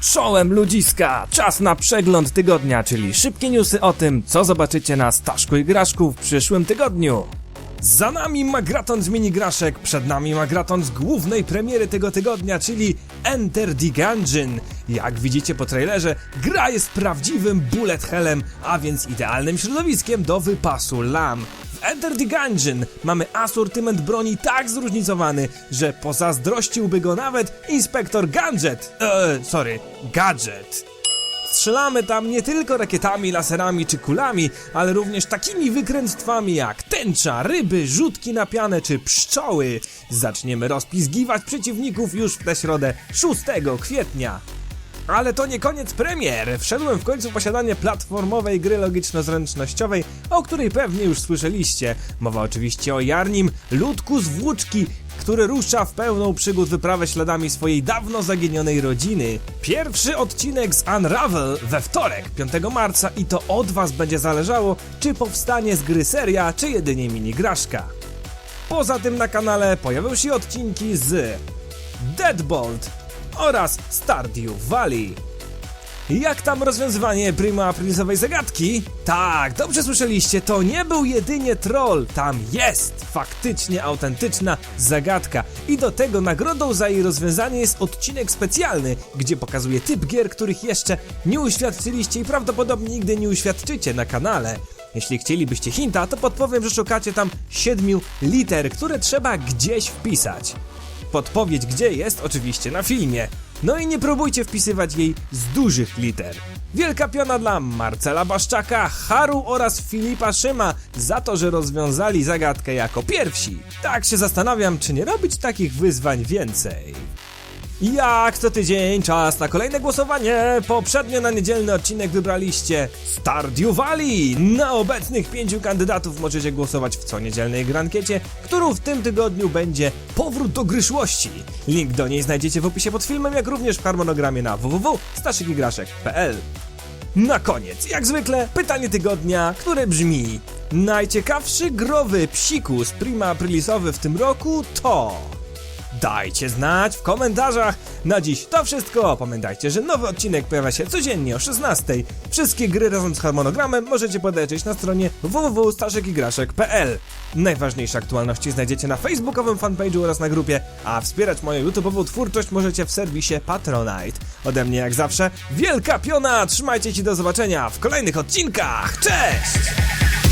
Czołem ludziska! Czas na przegląd tygodnia, czyli szybkie newsy o tym, co zobaczycie na Staszku i Graszku w przyszłym tygodniu. Za nami magraton z minigraszek, przed nami magraton z głównej premiery tego tygodnia, czyli Enter the Gungeon. Jak widzicie po trailerze, gra jest prawdziwym bullet hellem, a więc idealnym środowiskiem do wypasu lam. Enter the Gungeon mamy asortyment broni tak zróżnicowany, że pozazdrościłby go nawet inspektor Gadget. Eee, sorry, Gadget. Strzelamy tam nie tylko rakietami, laserami czy kulami, ale również takimi wykręctwami jak tęcza, ryby, rzutki na pianę czy pszczoły. Zaczniemy rozpizgiwać przeciwników już w tę środę 6 kwietnia. Ale to nie koniec premier. Wszedłem w końcu w posiadanie platformowej gry logiczno-zręcznościowej, o której pewnie już słyszeliście. Mowa oczywiście o Jarnim, ludku z włóczki, który rusza w pełną przygód wyprawę śladami swojej dawno zaginionej rodziny. Pierwszy odcinek z Unravel we wtorek, 5 marca i to od was będzie zależało, czy powstanie z gry seria, czy jedynie minigraszka. Poza tym na kanale pojawią się odcinki z Deadbolt oraz Stardew Valley. Jak tam rozwiązywanie prima aprilisowej zagadki? Tak, dobrze słyszeliście, to nie był jedynie troll, tam jest faktycznie autentyczna zagadka i do tego nagrodą za jej rozwiązanie jest odcinek specjalny, gdzie pokazuje typ gier, których jeszcze nie uświadczyliście i prawdopodobnie nigdy nie uświadczycie na kanale. Jeśli chcielibyście hinta, to podpowiem, że szukacie tam siedmiu liter, które trzeba gdzieś wpisać. Podpowiedź gdzie jest oczywiście na filmie. No i nie próbujcie wpisywać jej z dużych liter. Wielka piona dla Marcela Baszczaka, Haru oraz Filipa Szyma za to, że rozwiązali zagadkę jako pierwsi. Tak się zastanawiam, czy nie robić takich wyzwań więcej. Jak co tydzień, czas na kolejne głosowanie. Poprzednio na niedzielny odcinek wybraliście Stardew Valley. Na obecnych pięciu kandydatów możecie głosować w co niedzielnej grankiecie, którą w tym tygodniu będzie Powrót do Gryszłości. Link do niej znajdziecie w opisie pod filmem, jak również w harmonogramie na www.staszykigraszek.pl Na koniec, jak zwykle, pytanie tygodnia, które brzmi Najciekawszy growy psikus prima aprilisowy w tym roku to... Dajcie znać w komentarzach. Na dziś to wszystko. Pamiętajcie, że nowy odcinek pojawia się codziennie o 16. Wszystkie gry razem z harmonogramem możecie podejrzeć na stronie www.staszekigraszek.pl Najważniejsze aktualności znajdziecie na facebookowym fanpage'u oraz na grupie, a wspierać moją YouTube'ową twórczość możecie w serwisie Patronite. Ode mnie jak zawsze, wielka piona! Trzymajcie się do zobaczenia w kolejnych odcinkach. Cześć!